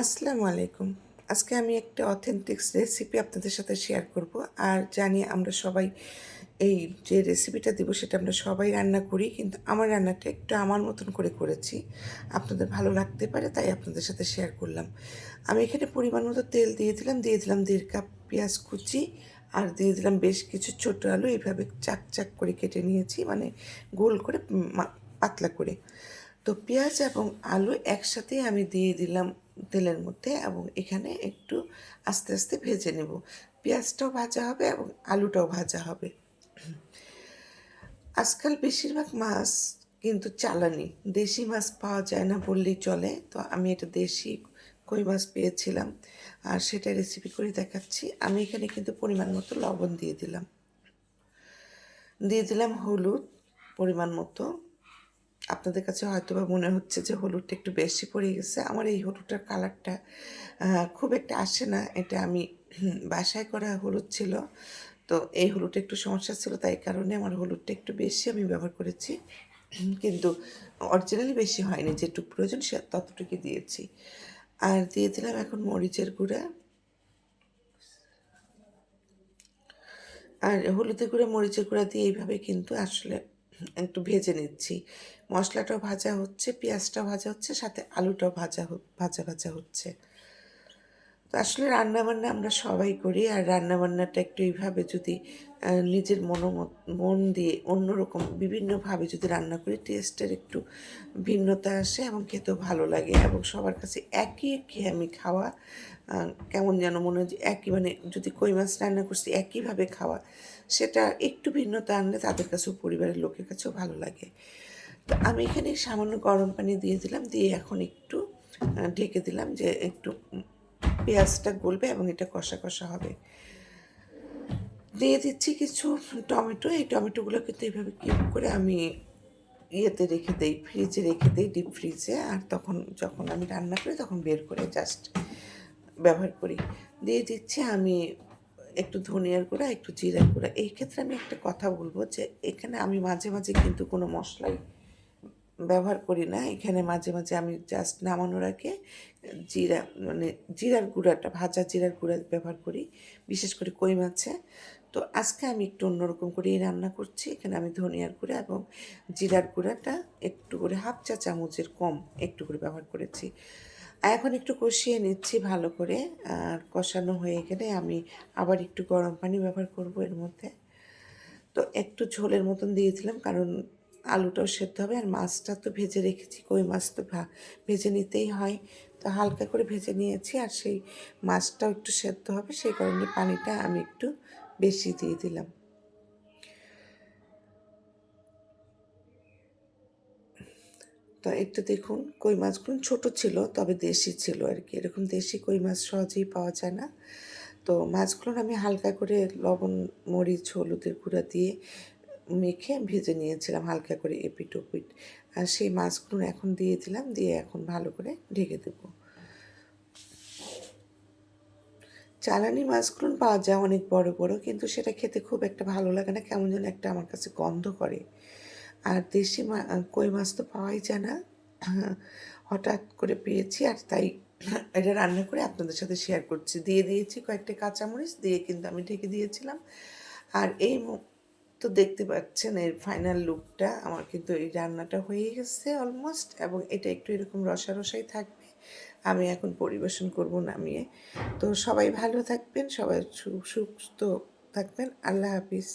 আসসালামু আলাইকুম আজকে আমি একটা অথেন্টিক রেসিপি আপনাদের সাথে শেয়ার করব। আর জানি আমরা সবাই এই যে রেসিপিটা দেবো সেটা আমরা সবাই রান্না করি, কিন্তু আমার রান্নাটা একটু আমার মতন করে করেছি। আপনাদের ভালো লাগতে পারে, তাই আপনাদের সাথে শেয়ার করলাম। আমি এখানে পরিমাণ মতো তেল দিয়ে দিলাম দিয়ে দিলাম দেড় কাপ পেঁয়াজ কুচি, আর দিয়ে দিলাম বেশ কিছু ছোটো আলু। এইভাবে চাক চাক করে কেটে নিয়েছি মানে গোল করে পাতলা করে। তো পেঁয়াজ এবং আলু একসাথে আমি দিয়ে দিলাম তেলের মধ্যে এবং এখানে একটু আস্তে আস্তে ভেজে নেব। পেঁয়াজটাও ভাজা হবে এবং আলুটাও ভাজা হবে। আজকাল বেশিরভাগ মাছ কিন্তু চালানি। দেশি মাছ পাওয়া যায় না বললেই চলে। তো আমি এটা দেশি কই মাছ পেয়েছিলাম আর সেটা রেসিপি করে দেখাচ্ছি। আমি এখানে কিন্তু পরিমাণ মতো লবণ দিয়ে দিলাম। দিয়ে দিলাম হলুদ পরিমাণ মতো। আপনাদের কাছে হয়তো বা মনে হচ্ছে যে হলুদটা একটু বেশি পড়ে গেছে। আমার এই হলুদটার কালারটা খুব একটা আসে না। এটা আমি বাসায় করা হলুদ ছিল। তো এই হলুদটা একটু সমস্যা ছিল, তাই কারণে আমার হলুদটা একটু বেশি আমি ব্যবহার করেছি। কিন্তু অরিজিনালি বেশি হয়নি, যেটুকু প্রয়োজন সে ততটুকু দিয়েছি। আর দিয়ে দিলাম এখন মরিচের গুঁড়া। আর হলুদের গুঁড়া, মরিচের গুঁড়া দিয়ে এইভাবে কিন্তু আসলে একটু ভেজে নিচ্ছি। মশলাটাও ভাজা হচ্ছে, পেঁয়াজটাও ভাজা হচ্ছে, সাথে আলুটাও ভাজা ভাজা ভাজা হচ্ছে। আসলে রান্নাবান্না আমরা সবাই করি, আর রান্নাবান্নাটা একটু এইভাবে যদি নিজের মনোমত, মন দিয়ে অন্যরকম বিভিন্নভাবে যদি রান্না করি, টেস্টের একটু ভিন্নতা আসে এবং খেতেও ভালো লাগে এবং সবার কাছে একই আমি খাওয়া কেমন যেন মনে হয় যে একই মানে যদি কই মাছ রান্না করছি একইভাবে খাওয়া, সেটা একটু ভিন্নতা আনলে তাদের কাছেও, পরিবারের লোকের কাছেও ভালো লাগে। তো আমি এখানে সামান্য গরম পানি দিয়ে দিলাম, দিয়ে এখন একটু ঢেকে দিলাম যে একটু পেঁয়াজটা গলবে এবং এটা কষা কষা হবে। দিয়ে দিচ্ছি কিছু টমেটো। এই টমেটোগুলো কিন্তু এইভাবে কিউব করে আমি ইয়েতে রেখে দিই, ফ্রিজে রেখে দিই, ডিপ ফ্রিজে। আর তখন যখন আমি রান্না করি, তখন বের করে জাস্ট ব্যবহার করি। দিয়ে দিচ্ছি আমি একটু ধনিয়ার গুঁড়া, একটু জিরার গুঁড়া। এই ক্ষেত্রে আমি একটা কথা বলব যে, এখানে আমি মাঝে মাঝে কিন্তু কোনো মশলাই ব্যবহার করি না। এখানে মাঝে মাঝে আমি জাস্ট নামানোর আগে জিরা মানে জিরার গুঁড়াটা, ভাজা জিরার গুঁড়া ব্যবহার করি, বিশেষ করে কই মাছে। তো আজকে আমি একটু অন্যরকম করেই রান্না করছি। এখানে আমি ধনিয়ার গুঁড়া এবং জিরার গুঁড়াটা একটু করে হাফ চা চামচের কম একটু করে ব্যবহার করেছি। এখন একটু কষিয়ে নিচ্ছি ভালো করে। আর কষানো হয়ে গেলে আমি আবার একটু গরম পানি ব্যবহার করব এর মধ্যে। তো একটু ঝোলের মতন দিয়েছিলাম, কারণ আলুটাও সেদ্ধ হবে আর মাছটা তো ভেজে রেখেছি, কই মাছ তো ভা- ভেজে নিতেই হয়। তো হালকা করে ভেজে নিয়েছি আর সেই মাছটাও একটু সেদ্ধ হবে, সেই কারণে পানিটা আমি একটু বেশি দিয়ে দিলাম। তো একটু দেখুন, কই মাছগুলো ছোট ছিল, তবে দেশি ছিল আর কি। এরকম দেশি কই মাছ সহজেই পাওয়া যায় না। তো মাছগুলো আমি হালকা করে লবণ, মরিচ, হলুদের গুঁড়া দিয়ে মেখে ভেজে নিয়েছিলাম হালকা করে এপিট ওপিট আর সেই মাছগুলো এখন দিয়ে দিলাম, দিয়ে এখন ভালো করে ঢেকে দেবো। চালানি মাছগুলো পাওয়া যায় অনেক বড় বড়, কিন্তু সেটা খেতে খুব একটা ভালো লাগে না, কেমন যেন একটা আমার কাছে গন্ধ করে। আর দেশি কই মাছ তো পাওয়াই যায় না। হঠাৎ করে পেয়েছি আর তাই এটা রান্না করে আপনাদের সাথে শেয়ার করছি। দিয়ে দিয়েছি কয়েকটা কাঁচামরিচ, দিয়ে কিন্তু আমি ঢেকে দিয়েছিলাম। আর এই তো দেখতে পাচ্ছেন এর ফাইনাল লুকটা আমার কিন্তু এই রান্নাটা হয়ে গেছে অলমোস্ট এবং এটা একটু এরকম রসা রসাই থাকবে। আমি এখন পরিবেশন করব নামিয়ে। তো সবাই ভালো থাকবেন, সবাই সুস্থ থাকবেন। আল্লাহ হাফিজ।